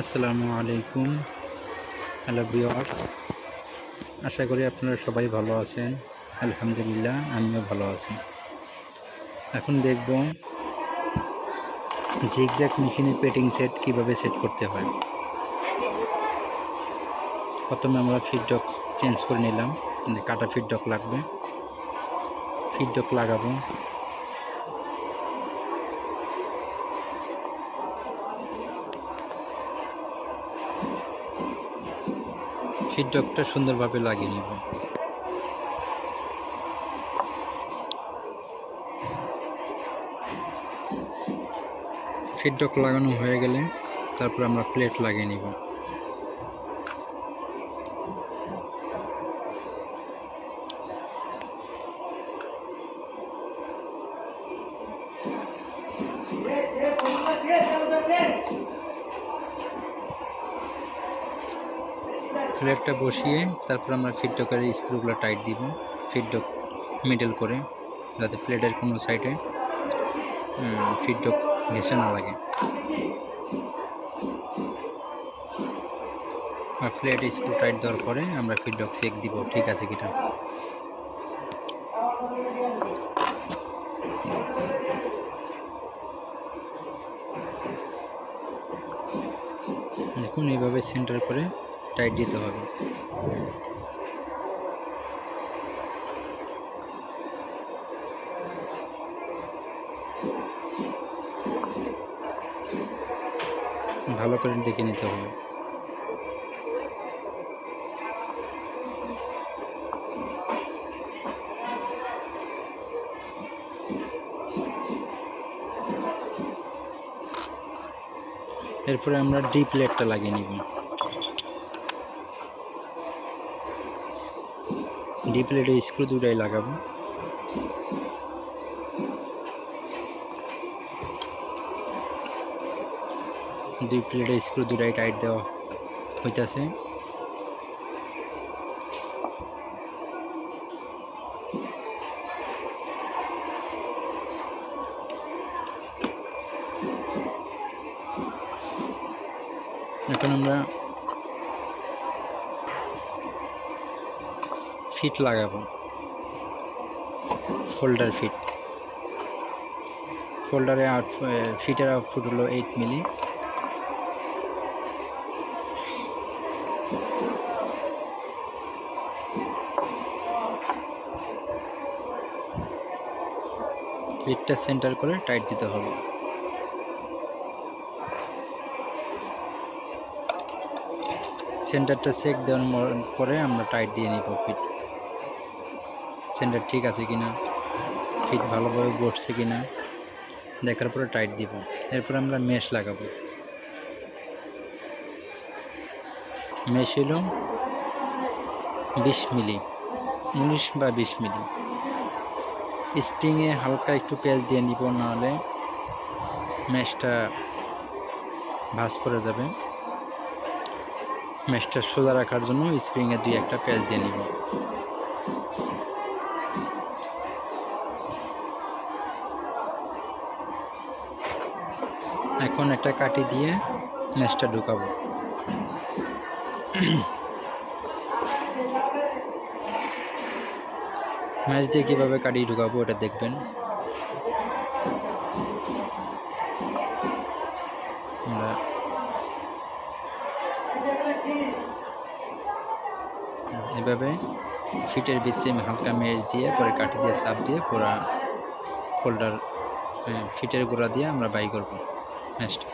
আসসালামু আলাইকুম। Hello viewers আশা করি আপনারা সবাই ভালো আছেন। আলহামদুলিল্লাহ, আমিও ভালো আছি। এখন দেখব জিগজ্যাক মেশিনে পেটিং সেট কীভাবে সেট করতে হয়। প্রথমে আমরা ফিডডক চেঞ্জ করে নিলাম। কাটা ফিডডক লাগবে। ফিডডক লাগাবো। ফিডডকটা সুন্দরভাবে লাগিয়ে নেব ফিডডক লাগানো হয়ে গেলে তারপর আমরা প্লেট লাগিয়ে নিব ফ্লেটটা বসিয়ে তারপর আমরা ফিডডকের স্ক্রুগুলো টাইট দিব ফিডডক মিডল করে, যাতে প্লেটের কোনো সাইডে ফিডডক ঘেসে না লাগে। আর ফ্লেট স্ক্রু টাইট দেওয়ার পরে আমরা ফিডডক চেক দিব, ঠিক আছে কিনা? দেখুন এইভাবে সেন্টার করে টাইট দিতে হবে। ভালো করে দেখে নিতে হবে। এরপরে আমরা ডিপ প্লেটটা লাগিয়ে নিব। ডিপ প্লেটে স্ক্রু দুটাই লাগাবো। দুই প্লেটে স্ক্রু দুটাই টাইট দেওয়া হইতাছে। এখন আমরা ফিট লাগাবো। ফোল্ডার ফিট ফোল্ডারে আউট ফিটের আউটপুট হলো এইট মিলি ফিটটা সেন্টার করে টাইট দিতে হবে। সেন্টারটা চেক দেওয়ার পরে আমরা টাইট দিয়ে নিব ফিট সেন্টার ঠিক আছে কিনা ফিট ভালোভাবে বসছে কিনা, দেখার পরে টাইট দিব। এরপর আমরা মেশ লাগাবো। মেশ হলো বিশ মিলি উনিশ বা বিশ মিলি। স্প্রিংয়ে হালকা একটু পেঁয়াজ দিয়ে নিব, নাহলে মেশটা ভাঁজ পড়ে যাবে। মেশটা সোজা রাখার জন্য স্প্রিংয়ে দুই একটা পেঁয়াজ দিয়ে নিব। এখন একটা কাটি দিয়ে মেশটা ঢুকাবো। ম্যাচ দিয়ে কীভাবে কাটি ঢুকাবো এটা দেখবেন। এভাবে ফিটের ভিতরে হালকা মেজ দিয়ে, পরে কাটি দিয়ে চাপ দিয়ে পুরা ফোল্ডার ফিটের গোড়া দিয়ে আমরা বাই করব। ম্যাচটা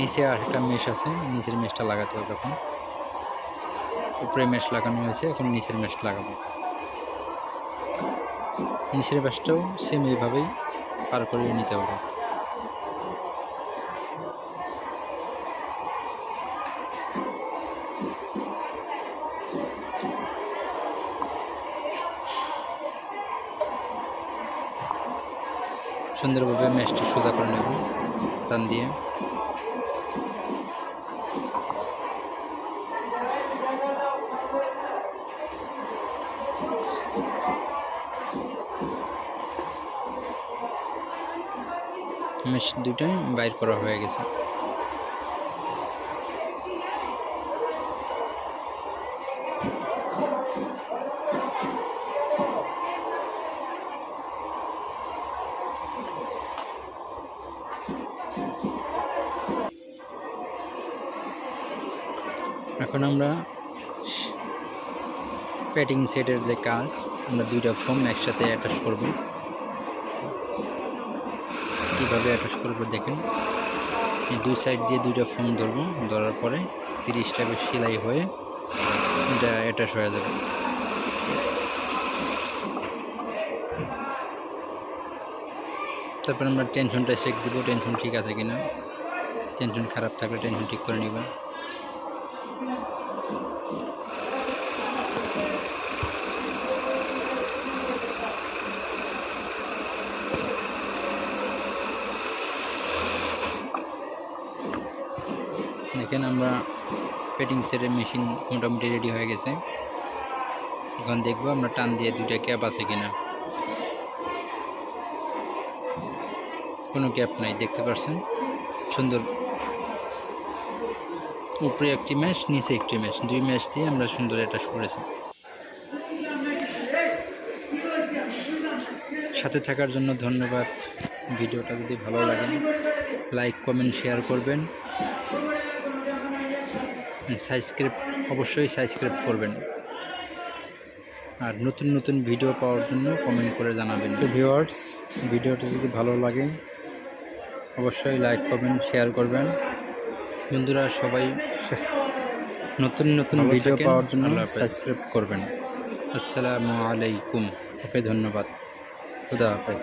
নিচে আর একটা মেশ আছে। নিচের মেশটা লাগাতে হবে এখন। উপরে মেশ লাগানো হয়েছে, এখন নিচের মেশ লাগাবো। নিচের মেশটাও সেম এইভাবেই পার করে নিতে হবে। সুন্দরভাবে ম্যাচটি সোজা করে নেব টান দিয়ে। মেশ দুটোই বাইর করা হয়ে গেছে। এখন আমরা প্যাটিং সেটের যে কাজ, আমরা দুইটা ফোম একসাথে অ্যাটাচ করব। কীভাবে অ্যাটাচ করব দেখেন। এই দুই সাইড দিয়ে দুইটা ফোম ধরবো, ধরার পরে তিরিশ টাকা সেলাই হয়ে এটা অ্যাটাচ হয়ে যাবে। তারপর আমরা টেনশনটা চেক দিব টেনশন ঠিক আছে কিনা। টেনশন খারাপ থাকলে টেনশন ঠিক করে নিবা। দেখেন আমরা পেটিং সেটের মেশিন মোটামুটি রেডি হয়ে গেছে। এখন দেখব আমরা টান দিয়ে দুইটা ক্যাপ আছে কিনা। কোনো ক্যাপ নাই, দেখতে পাচ্ছেন সুন্দর। উপরে একটি ম্যাচ নিচে একটি ম্যাচ দুই ম্যাচ দিয়ে আমরা সুন্দর অ্যাটাচ করেছি। সাথে থাকার জন্য ধন্যবাদ। ভিডিওটা যদি ভালো লাগে লাইক কমেন্ট শেয়ার করবেন। সাবস্ক্রাইব অবশ্যই সাবস্ক্রাইব করবেন। আর নতুন নতুন ভিডিও পাওয়ার জন্য কমেন্ট করে জানাবেন। তো ভিউয়ার্স ভিডিওটা যদি ভালো লাগে অবশ্যই লাইক কমেন্ট শেয়ার করবেন। বন্ধুরা সবাই নতুন নতুন ভিডিও পাওয়ার জন্য সাবস্ক্রাইব করবেন। আসসালামু আলাইকুম। ওকে ধন্যবাদ। খুদা হাফেজ।